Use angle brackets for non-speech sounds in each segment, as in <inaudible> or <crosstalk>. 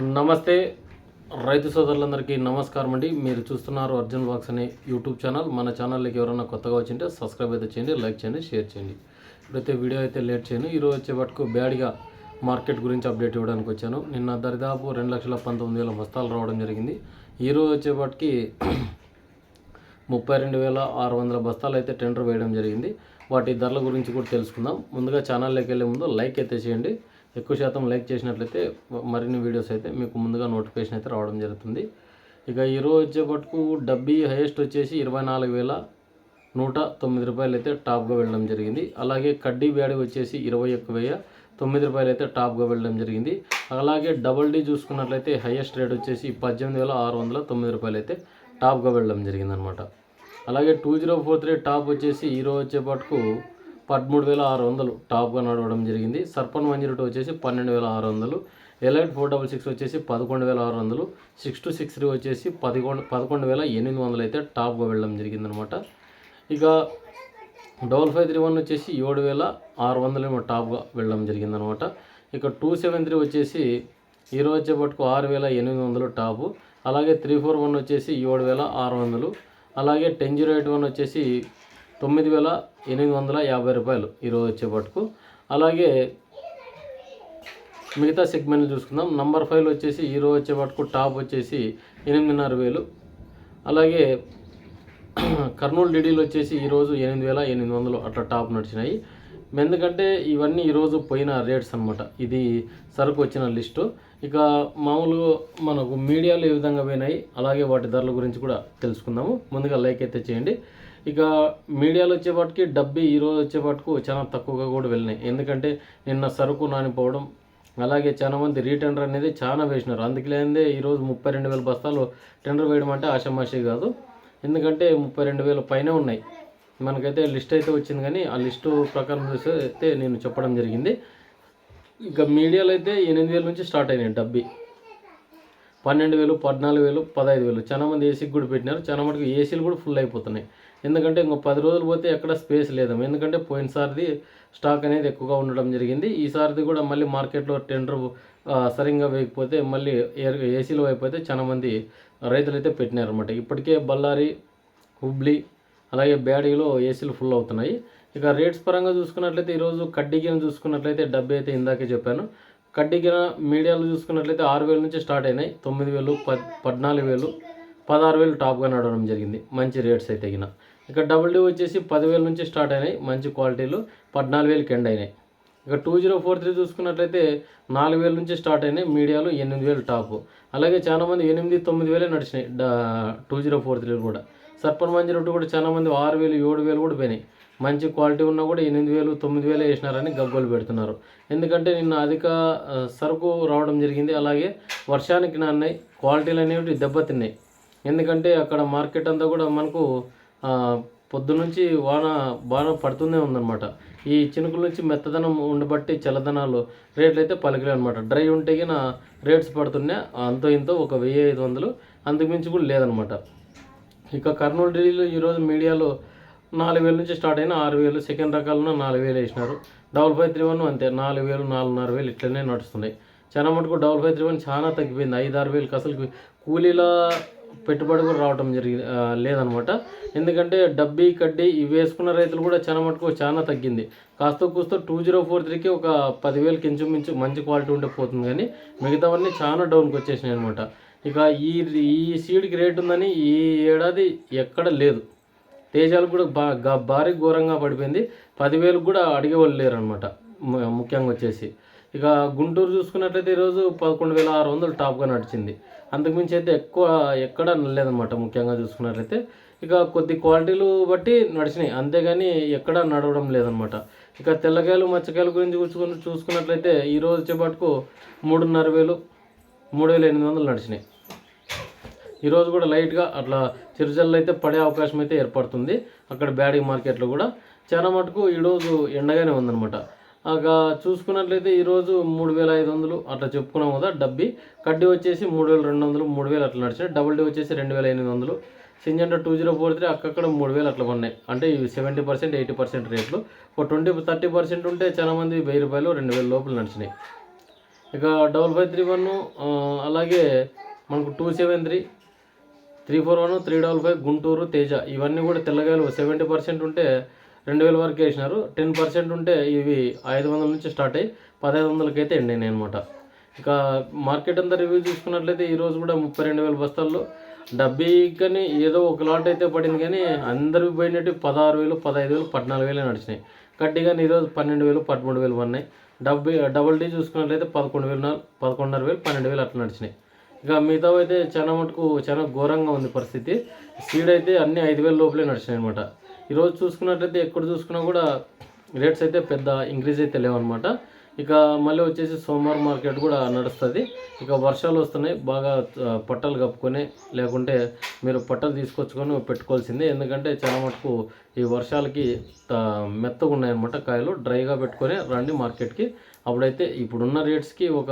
నమస్తే రైతు సోదరులందరికీ నమస్కారం అండి. మీరు చూస్తున్నారు అర్జున్ బాక్స్ అనే యూట్యూబ్ ఛానల్. మన ఛానల్కి ఎవరైనా కొత్తగా వచ్చింటే సబ్స్క్రైబ్ అయితే చేయండి లైక్ చేయండి షేర్ చేయండి. ఇప్పుడైతే వీడియో అయితే లేట్ చేయను. ఈరోజు వచ్చేపట్టుకు బ్యాడ్గా మార్కెట్ గురించి అప్డేట్ ఇవ్వడానికి వచ్చాను. నిన్న దరిదాపు రెండు లక్షల పంతొమ్మిది వేల బస్తాలు రావడం జరిగింది. ఈరోజు వచ్చేపాటికి <clears throat> ముప్పై రెండు వేల ఆరు వందల బస్తాలు అయితే టెండర్ వేయడం జరిగింది. వాటి ధరల గురించి కూడా తెలుసుకుందాం. ముందుగా ఛానల్లోకి వెళ్ళే ముందు లైక్ అయితే చేయండి. ఎక్కువ శాతం లైక్ చేసినట్లయితే మరిన్ని వీడియోస్ అయితే మీకు ముందుగా నోటిఫికేషన్ అయితే రావడం జరుగుతుంది. ఇక ఈరోజు వచ్చేపట్టుకు డబ్బీ హైయెస్ట్ వచ్చేసి ఇరవై నాలుగు వేల నూట తొమ్మిది రూపాయలు అయితే టాప్గా వెళ్ళడం జరిగింది. అలాగే కడ్డీ బ్యాడీ వచ్చేసి ఇరవై ఒక్క వెయ్యి తొమ్మిది రూపాయలు అయితే టాప్గా వెళ్ళడం జరిగింది. అలాగే డబల్ డీ చూసుకున్నట్లయితే హైయెస్ట్ రేట్ వచ్చేసి పద్దెనిమిది వేల ఆరు వందల తొమ్మిది రూపాయలు అయితే టాప్గా వెళ్ళడం జరిగిందనమాట అలాగే two zero four three top వచ్చేసి ఈరోజు వచ్చేపట్టుకు పదమూడు వేల ఆరు వందలు టాప్గా నడవడం జరిగింది. సర్పన్ వన్ జీరో టూ వచ్చేసి పన్నెండు వేల ఆరు వందలు ఎలైట్ ఫోర్ డబల్ సిక్స్ వచ్చేసి పదకొండు వేల ఆరు వందలు సిక్స్ టు సిక్స్ త్రీ వచ్చేసి పదకొండు పదకొండు వేల ఎనిమిది వందలు అయితే టాప్గా వెళ్ళడం జరిగిందనమాట ఇక డబల్ ఫైవ్ త్రీ వన్ వచ్చేసి ఏడు వేల ఆరు వందలేమో టాప్గా వెళ్ళడం జరిగిందనమాట ఇక టూ సెవెన్ త్రీ వచ్చేసి ఈరోజు వచ్చేపట్టుకు ఆరు వేల ఎనిమిది వందలు టాపు. అలాగే త్రీ ఫోర్ వన్ వచ్చేసి ఏడు వేల ఆరు వందలు. అలాగే టెన్ జీరో ఎయిట్ వన్ వచ్చేసి తొమ్మిది వేల ఎనిమిది వందల యాభై రూపాయలు ఈరోజు వచ్చేపట్టుకు అలాగే మిగతా సెగ్మెంట్లు చూసుకుందాం. నంబర్ ఫైవ్ వచ్చేసి ఈరోజు వచ్చేపట్టుకు టాప్ వచ్చేసి ఎనిమిదిన్నర వేలు. అలాగే కర్నూలు డిడీలు వచ్చేసి ఈరోజు ఎనిమిది వేల ఎనిమిది వందలు అట్లా టాప్ నడిచినాయి. ఎందుకంటే ఇవన్నీ ఈరోజు పోయిన రేట్స్ అనమాట ఇది సరుకు వచ్చిన లిస్టు. ఇక మామూలుగా మనకు మీడియాలో ఏ విధంగా పోయినాయి అలాగే వాటి ధరల గురించి కూడా తెలుసుకుందాము. ముందుగా లైక్ అయితే చేయండి. ఇక మీడియాలో వచ్చేపాటికి డబ్బీ ఈరోజు వచ్చేపాటుకు చాలా తక్కువగా కూడా వెళ్ళినాయి. ఎందుకంటే నిన్న సరుకు నానిపోవడం అలాగే చాలా మంది రీటెండర్ అనేది చాలా వేసినారు. అందుకే ఈరోజు ముప్పై రెండు వేల బస్తాలు టెండర్ వేయడం అంటే ఆషమాషి కాదు. ఎందుకంటే ముప్పై రెండు వేల పైన ఉన్నాయి. మనకైతే లిస్ట్ అయితే వచ్చింది కానీ ఆ లిస్టు ప్రకారం చూస్తే అయితే నేను చెప్పడం జరిగింది. ఇక మీడియాలో అయితే ఎనిమిది వేల నుంచి స్టార్ట్ అయినాయి డబ్బి. పన్నెండు వేలు పద్నాలుగు వేలు పదహైదు వేలు. చాలా మంది ఏసీకి కూడా పెట్టినారు. చాలా మటుకు ఏసీలు కూడా ఫుల్ అయిపోతున్నాయి. ఎందుకంటే ఇంకో పది రోజులు పోతే ఎక్కడ స్పేస్ లేదు. ఎందుకంటే పోయినసారిది స్టాక్ అనేది ఎక్కువగా ఉండడం జరిగింది. ఈసారిది కూడా మళ్ళీ మార్కెట్లో టెండర్ సరిగ్గా వేయకపోతే మళ్ళీ ఏర్ ఏసీలు అయిపోతే చాలా మంది రైతులు అయితే పెట్టినారనమాట ఇప్పటికే బళ్ళారి హుబ్లీ అలాగే బ్యాడీలో ఏసీలు ఫుల్ అవుతున్నాయి. ఇక రేట్స్ పరంగా చూసుకున్నట్లయితే ఈరోజు కడ్డీగిన చూసుకున్నట్లయితే డబ్బై అయితే ఇందాకే చెప్పాను. కడ్డీగిన మీడియాలో చూసుకున్నట్లయితే ఆరు వేల నుంచి స్టార్ట్ అయినాయి. తొమ్మిది వేలు పద్ పద్నాలుగు వేలు పదహారు వేలు టాప్గా నడవడం జరిగింది. మంచి రేట్స్ అయితే తగిన ఇక డబుల్ డీ వచ్చేసి పదివేల నుంచి స్టార్ట్ అయినాయి మంచి క్వాలిటీలు పద్నాలుగు వేలకి ఎండ్ అయినాయి. ఇక టూ జీరో ఫోర్ త్రీ చూసుకున్నట్లయితే నాలుగు వేల నుంచి స్టార్ట్ అయినాయి మీడియాలో ఎనిమిది వేలు టాప్. అలాగే చాలా మంది ఎనిమిది తొమ్మిది వేలే నడిచినాయి టూ జీరో ఫోర్ త్రీ కూడా. సర్పన్ వన్ రొట్టు కూడా చాలా మంది ఆరు వేలు ఏడు వేలు కూడా పోయినాయి. మంచి క్వాలిటీ ఉన్నా కూడా ఎనిమిది వేలు తొమ్మిది వేలే వేసినారని గగ్గోలు పెడుతున్నారు. ఎందుకంటే నిన్న అధిక సరుకు రావడం జరిగింది అలాగే వర్షానికి నాన్నాయి క్వాలిటీలు అనేవి దెబ్బతిన్నాయి. ఎందుకంటే అక్కడ మార్కెట్ అంతా కూడా మనకు పొద్దునుంచి వాన బాగా పడుతూనే ఉందన్నమాట. ఈ చినుకుల నుంచి మెత్తదనం ఉండబట్టి చల్లదనాలు రేట్లు అయితే పలికలే అనమాట డ్రై ఉంటే గిన రేట్స్ పడుతున్నాయి అంతో ఇంతో ఒక వెయ్యి ఐదు వందలు. అంతకుమించి కూడా లేదనమాట ఇక కర్నూలు ఢిల్లీలో ఈరోజు మీడియాలో నాలుగు వేల నుంచి స్టార్ట్ అయిన ఆరు వేలు సెకండ్ రకాలను నాలుగు వేలు వేసినారు. డబల్ ఫైవ్ త్రీ వన్ అంతే నాలుగు వేలు నాలుగున్నర వేలు ఇట్లనే నడుస్తున్నాయి. చాలా మటుకు డబల్ ఫైవ్ త్రీ వన్ చాలా తగ్గిపోయింది. ఐదు ఆరు వేలకు అసలు కూలీల పెట్టుబడి కూడా రావడం జరిగి లేదనమాట. ఎందుకంటే డబ్బీ కడ్డీ ఇవి వేసుకున్న రైతులు కూడా చాలా మటుకు చాలా తగ్గింది. కాస్త కూస్తో టూ జీరో ఫోర్ త్రీకి ఒక పదివేలకి ఇంచుమించు మంచి క్వాలిటీ ఉంటే పోతుంది కానీ మిగతావన్నీ చాలా డౌన్కి వచ్చేసినాయి అనమాట. ఇక ఈ ఈ సీడ్కి రేట్ ఉందని ఈ ఏడాది ఎక్కడ లేదు. తేజాలు కూడా బా భారీ ఘోరంగా పడిపోయింది. పదివేలకు కూడా అడిగేవాళ్ళు లేరు అనమాట ముఖ్యంగా వచ్చేసి. ఇక గుంటూరు చూసుకున్నట్లయితే ఈరోజు పదకొండు వేల ఆరు వందలు టాప్గా నడిచింది. అంతకుమించి అయితే ఎక్కువ ఎక్కడ లేదనమాట ముఖ్యంగా చూసుకున్నట్లయితే. ఇక కొద్ది క్వాలిటీలు బట్టి నడిచినాయి. అంతేగాని ఎక్కడ నడవడం లేదనమాట ఇక తెల్లకాయలు మచ్చకాయల గురించి చూసుకుని చూసుకున్నట్లయితే ఈరోజు చేపట్టుకు మూడున్నర వేలు మూడు వేల ఎనిమిది వందలు నడిచినాయి. ఈరోజు కూడా లైట్గా అట్లా చిరుజల్లు అయితే పడే అవకాశం అయితే ఏర్పడుతుంది. అక్కడ బ్యాడీ మార్కెట్లో కూడా. చాలా మటుకు ఈరోజు ఎండగానే ఉందన్నమాట. చూసుకున్నట్లయితే ఈరోజు మూడు వేల ఐదు వందలు అట్లా చెప్పుకున్నాం కదా డబ్బి. కడ్డీ వచ్చేసి మూడు వేల రెండు వందలు మూడు వేలు అట్లా నడిచాయి. డబుల్ డీ వచ్చేసి రెండు వేల ఎనిమిది వందలు. సింజెండర్ టూ జీరో ఫోర్ త్రీ అక్కడ మూడు వేలు అట్లా ఉన్నాయి అంటే ఇవి సెవెంటీ పర్సెంట్ ఎయిటీ పర్సెంట్ రేట్లు. ఒక ట్వంటీ థర్టీ పర్సెంట్ ఉంటే చాలా మంది వెయ్యి రూపాయలు రెండు వేల లోపల నడిచినాయి. ఇక డబల్ ఫైవ్ త్రీ వన్ అలాగే మనకు two seven three three four one three double five Guntur Teja ఇవన్నీ కూడా తెల్లగాయలు సెవెంటీ పర్సెంట్ ఉంటే రెండు వేల వరకు వేసినారు. టెన్ పర్సెంట్ ఉంటే ఇవి ఐదు వందల నుంచి స్టార్ట్ అయ్యి పదహైదు వందలకైతే అయినాయి అనమాట ఇక మార్కెట్ అంతా రివ్యూ చూసుకున్నట్లయితే ఈరోజు కూడా ముప్పై రెండు వేల బస్తాల్లో డబ్బీ కానీ ఏదో ఒక లాట్ అయితే పడింది కానీ అందరూ పోయినట్టు పదహారు వేలు పదహైదు వేలు పద్నాలుగు వేలే నడిచినాయి. కట్టి కానీ ఈరోజు పన్నెండు వేలు పదమూడు వేలు పడినాయి. డబ్బీ డబుల్ డీ చూసుకున్నట్లయితే పదకొండు వేలు పదకొండున్నర వేలు పన్నెండు వేలు అట్లా నడిచినాయి. ఇక మిగతా అయితే చాలా మటుకు చాలా ఘోరంగా ఉంది పరిస్థితి. సీడ్ అయితే అన్ని ఐదు వేల లోపలే నడిచినాయి అనమాట ఈరోజు చూసుకున్నట్లయితే ఎక్కడ చూసుకున్నా కూడా రేట్స్ అయితే పెద్ద ఇంక్రీజ్ అయితే లేవన్నమాట. ఇక మళ్ళీ వచ్చేసి సోమవారం మార్కెట్ కూడా నడుస్తుంది. ఇక వర్షాలు వస్తున్నాయి బాగా పట్టలు కప్పుకొని లేకుంటే మీరు పట్టలు తీసుకొచ్చుకొని పెట్టుకోవాల్సిందే. ఎందుకంటే చాలా మటుకు ఈ వర్షాలకి మెత్తగా ఉన్నాయన్నమాట కాయలు. డ్రైగా పెట్టుకొని రండి మార్కెట్కి. అప్పుడైతే ఇప్పుడున్న రేట్స్కి ఒక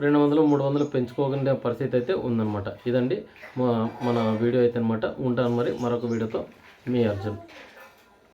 రెండు వందలు మూడు వందలు పెంచుకోగలిగే పరిస్థితి అయితే ఉందన్నమాట. ఇదండి మా- మన వీడియో అయితే అనమాట ఉంటాను మరి మరొక వీడియోతో. మీ అర్జున్.